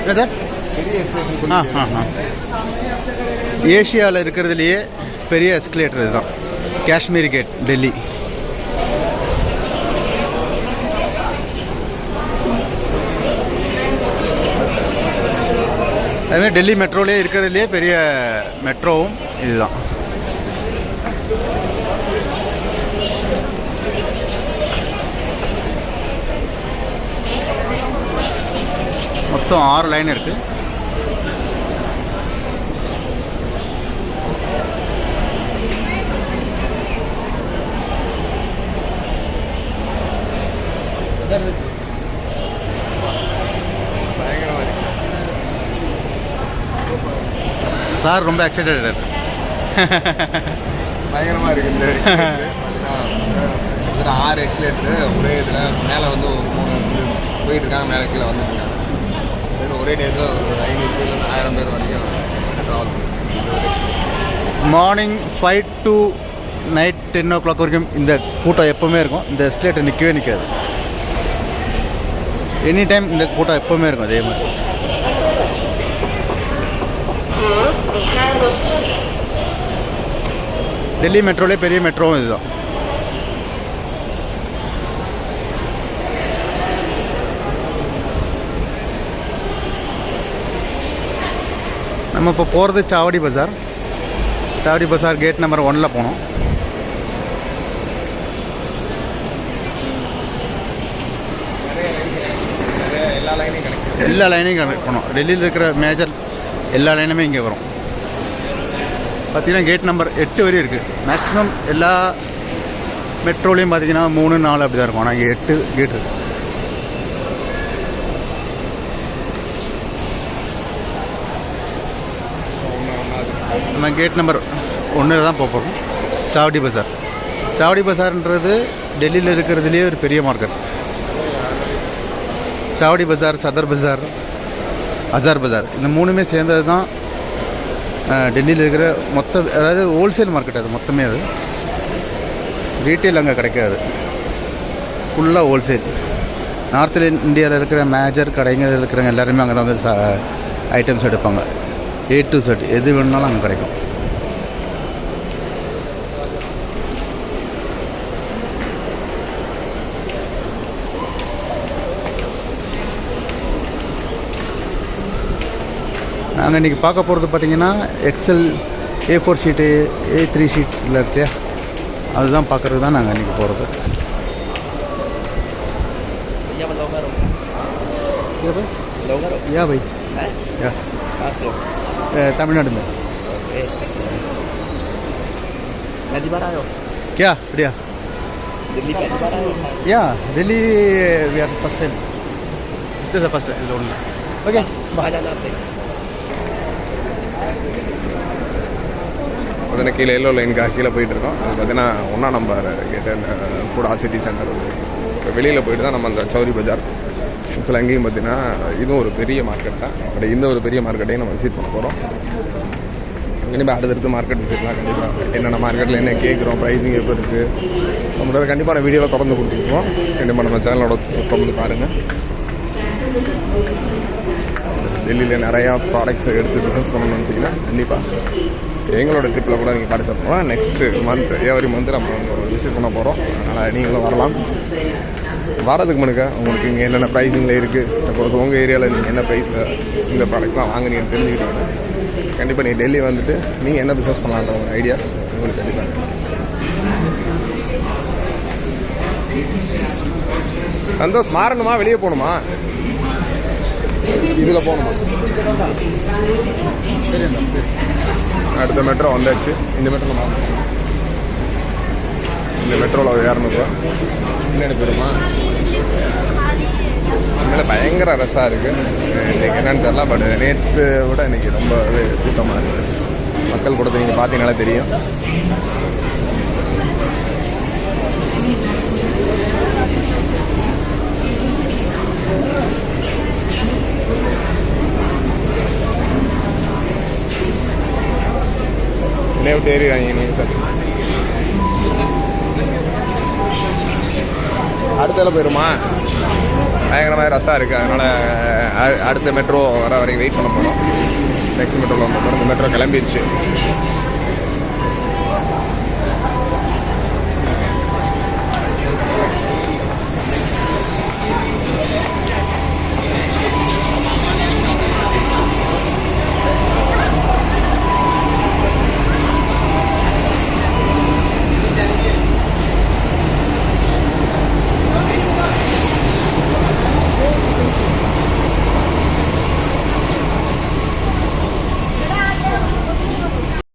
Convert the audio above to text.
என்ன சார் ஆ ஆ ஆ. ஏஷியாவில் இருக்கிறதுலையே பெரிய எஸ்கலேட்டர் இதுதான். காஷ்மீரி கேட் டெல்லி. அதுமாதிரி டெல்லி மெட்ரோலேயே இருக்கிறதுலையே பெரிய மெட்ரோவும் இதுதான். மொத்தம் ஆறு லைன் இருக்குது சார் ரொம்ப எக்ஸைட்டட் பயங்கரமாக இருக்குது பார்த்தீங்கன்னா ஆறு எக்ஸ்லேட்ரு ஒரே இதில் மேலே வந்து ஒரு மூணு போயிட்டு இருக்காங்க மேலே கீழே இது ஒரே நேரத்தில் ஒரு ஐநூறு பேர்லேருந்து ஆயிரம் பேர் வரைக்கும் travel morning five to night ten o'clock வரைக்கும் இந்த கூட்டம் எப்போவுமே இருக்கும். இந்த எஸ்கலேட்டர் நிற்கவே நிற்காது எனி டைம் இந்த கூட்டம் எப்போவுமே இருக்கும் அதே மாதிரி. டெல்லி மெட்ரோலே பெரிய மெட்ரோவும் இதுதான். நம்ம இப்போ போகிறது சாவடி பஜார். சாவடி பஜார் கேட் நம்பர் ஒன்னில் போனோம். எல்லா லைனையும் கனெக்ட் பண்ணோம். டெல்லியில் இருக்கிற மேஜர் எல்லா லைனுமே இங்கே வரும். பார்த்திங்கன்னா கேட் நம்பர் எட்டு வரையும் இருக்குது மேக்ஸிமம் எல்லா மெட்ரோலையும் பார்த்தீங்கன்னா மூணு நாலு அப்படி தான் இருக்கும். ஆனால் இங்கே எட்டு கேட் இருக்குது நம்ம கேட் நம்பர் ஒன்றில் தான் போக போகிறோம் சாவடி பஜார். சாவடி பஜார்ன்றது டெல்லியில் இருக்கிறதுலேயே ஒரு பெரிய மார்க்கெட். சாவடி பஜார் சதர் பஜார் அசார் பஜார் இந்த மூணுமே சேர்ந்தது தான் டெல்லியில் இருக்கிற மொத்த அதாவது ஹோல்சேல் மார்க்கெட் அது மொத்தமே அது. ரீட்டெயில் அங்கே கிடைக்காது. ஃபுல்லாக ஹோல்சேல் நார்த்தில் இந்தியாவில் இருக்கிற மேஜர் கடைங்க இருக்கிறவங்க எல்லாருமே அங்கே தான் வந்து ஐட்டம்ஸ் எடுப்பாங்க. ஏ டு செட் எது வேணுனாலும் அங்கே கிடைக்கும். நாங்கள் இன்றைக்கி பார்க்க போகிறது பார்த்தீங்கன்னா excel A four sheet A three ஷீட்டில் இருக்கியா அதுதான் பார்க்குறது தான் நாங்கள் இன்றைக்கி போகிறது. யா பை. யா. Paso. தமிழ்நாடு में Ok. Nanti barayo. क्या बढ़िया Demi nanti barayo. या Delhi we are first time this is first time only okay Bahala natin. பார்த்தீங்கன்னா கீழே எல்லோ லைனுக்காக கீழே போயிட்டு இருக்கோம் அது பார்த்தீங்கன்னா ஒன்றா நம்பர் கேட்ட கூட சிட்டி சென்டர் இப்போ வெளியில் போயிட்டு தான் நம்ம அந்த சௌரி பஜார் ஆக்சுவலாக அங்கேயும் பார்த்தீங்கன்னா இதுவும் ஒரு பெரிய மார்க்கெட் தான். பட் இந்த ஒரு பெரிய மார்க்கெட்டையும் நம்ம விசிட் பண்ண போகிறோம் கண்டிப்பாக அடுத்தடுத்து மார்க்கெட் விசிட்லாம் கண்டிப்பாக என்னென்ன மார்க்கெட்டில் என்ன கேட்குறோம் ப்ரைஸிங் எப்போ இருக்குது நம்மளோட கண்டிப்பாக நான் வீடியோவில் தொடர்ந்து கொடுத்துருக்கோம். கண்டிப்பாக நம்ம சேனலோட தொடர்ந்து பாருங்கள் டெல்லியில் நிறையா ப்ராடக்ட்ஸ் எடுத்து பிஸ்னஸ் பண்ணணும்னு வச்சிங்கன்னா கண்டிப்பாக எங்களோட ட்ரிப்பில் கூட நீங்கள் பார்ட்டிசிபேட் பண்ணலாம். நெக்ஸ்ட்டு மந்த் ஏவரி மந்த் நம்ம விசிட் பண்ண போகிறோம் அதனால் நீங்களும் வரலாம். வரதுக்கு முன்னுக்க உங்களுக்கு இங்கே என்னென்ன ப்ரைஸிங்கில் இருக்குது சப்போஸ் உங்கள் ஏரியாவில் நீங்கள் என்ன ப்ரைஸில் இந்த ப்ராடக்ட்ஸ்லாம் வாங்குறீங்கன்னு தெரிஞ்சுக்கிட்டீங்கன்னா கண்டிப்பாக நீங்கள் டெல்லி வந்துட்டு நீங்கள் என்ன பிஸ்னஸ் பண்ணலான்ற உங்கள் ஐடியாஸ் உங்களுக்கு கண்டிப்பாக சந்தோஷ் மாறணுமா? வெளியே போகணுமா? இதில் போகணுமா? அடுத்த மெட்ரோ வந்தாச்சு. இந்த மெட்ரோவில் மாறணும். இந்த மெட்ரோவில் இரநூறுவா. பின்னாடி போயிருமா? உண்மையில பயங்கர ரஷ்ஷாக இருக்குது இன்னைக்கு என்னன்னு தெரில பட் நேற்று விட இன்னைக்கு ரொம்ப கூட்டமாக இருக்குது மக்கள் கூட்டத்தை நீங்கள் பார்த்தீங்கனாலே தெரியும். என்னை விட்டு ஏறிடுறாங்க நீங்கள் போயிடுமா போயிருமா? பயங்கரமாக ரஷ்ஷாக இருக்குது அதனால் அடுத்த மெட்ரோ வர வரைக்கும் வெயிட் பண்ண போகிறோம் நெக்ஸ்ட் மெட்ரோவில் வந்து இந்த மெட்ரோ கிளம்பிடுச்சு.